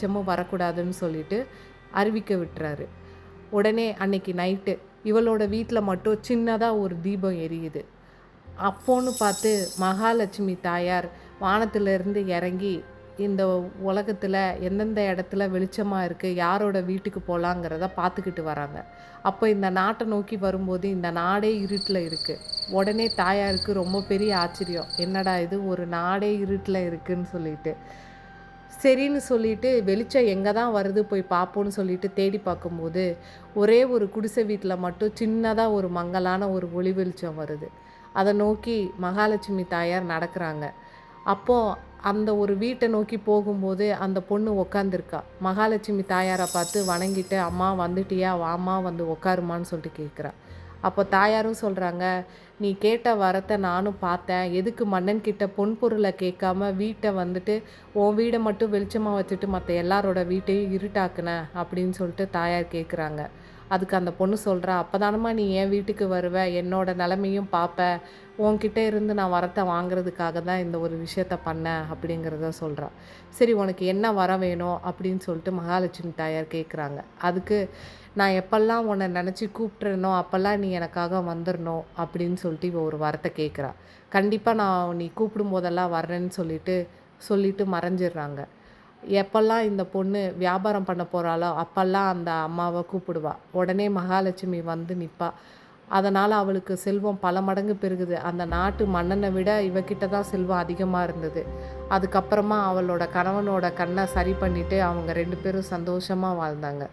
வெளிச்சமும் வரக்கூடாதுன்னு சொல்லிட்டு அறிவிக்க விட்டுறாரு. உடனே அன்னைக்கு நைட்டு இவளோட வீட்டில் மட்டும் சின்னதாக ஒரு தீபம் எரியுது. அப்போன்னு பார்த்து மகாலட்சுமி தாயார் வானத்திலிருந்து இறங்கி இந்த உலகத்தில் எந்தெந்த இடத்துல வெளிச்சமாக இருக்குது யாரோட வீட்டுக்கு போகலாங்கிறத பார்த்துக்கிட்டு வராங்க. அப்போ இந்த நாட்டை நோக்கி வரும்போது இந்த நாடே இருட்டில் இருக்குது உடனே தாயாருக்கு ரொம்ப பெரிய ஆச்சரியம். என்னடா இது ஒரு நாடே இருட்டில் இருக்குன்னு சொல்லிட்டு. சரின்னு சொல்லிட்டு வெளிச்சம் எங்கே தான் வருது போய் பார்ப்போன்னு சொல்லிட்டு தேடி பார்க்கும்போது ஒரே ஒரு குடிசை வீட்டில் மட்டும் சின்னதாக ஒரு மங்கலான ஒரு ஒளி வெளிச்சம் வருது. அதை நோக்கி மகாலட்சுமி தாயார் நடக்கிறாங்க. அப்போது அந்த ஒரு வீட்டை நோக்கி போகும்போது அந்த பொண்ணு உக்காந்துருக்கா. மகாலட்சுமி தாயாரை பார்த்து வணங்கிட்டு அம்மா வந்துட்டியா? வாமா வந்து உக்காருமான்னு சொல்லிட்டு கேட்குறா. அப்போ தாயாரும் சொல்கிறாங்க நீ கேட்ட வரத்தை நானும் பார்த்தேன். எதுக்கு மன்னன் கிட்ட பொன் பொருளை கேட்காம வீட்டை வந்துட்டு உன் வீடை மட்டும் வெளிச்சமாக வச்சுட்டு மற்ற எல்லாரோட வீட்டையும் இருட்டாக்குன? அப்படின்னு சொல்லிட்டு தாயார் கேட்குறாங்க அதுக்கு அந்த பொண்ணு சொல்கிறா அப்போதானம்மா நீ என் வீட்டுக்கு வருவ? என்னோட நிலமையும் பார்ப்ப உன்கிட்ட இருந்து நான் வரத்தை வாங்குறதுக்காக தான் இந்த ஒரு விஷயத்த பண்ணேன் அப்படிங்கிறத சொல்கிறா சரி உனக்கு என்ன வர வேணும்? அப்படின்னு சொல்லிட்டு மகாலட்சுமி தாயார் கேட்குறாங்க அதுக்கு நான் எப்பெல்லாம் உன்னை நினச்சி கூப்பிட்றனோ அப்போல்லாம் நீ எனக்காக வந்துடணும் அப்படின்னு சொல்லிட்டு இவ ஒரு வாரத்தை கேட்குறா கண்டிப்பாக நான் நீ கூப்பிடும் போதெல்லாம் வர்றேன்னு சொல்லிட்டு சொல்லிட்டு மறைஞ்சிடுறாங்க. எப்பெல்லாம் இந்த பொண்ணு வியாபாரம் பண்ண போகிறாளோ அப்போல்லாம் அந்த அம்மாவை கூப்பிடுவா. உடனே மகாலட்சுமி வந்து நிற்பா அதனால் அவளுக்கு செல்வம் பல மடங்கு பெருகுது. அந்த நாட்டு மன்னனை விட இவகிட்ட தான் செல்வம் அதிகமாக இருந்தது. அதுக்கப்புறமா அவளோட கணவனோட கண்ணை சரி பண்ணிவிட்டு அவங்க ரெண்டு பேரும் சந்தோஷமாக வாழ்ந்தாங்க.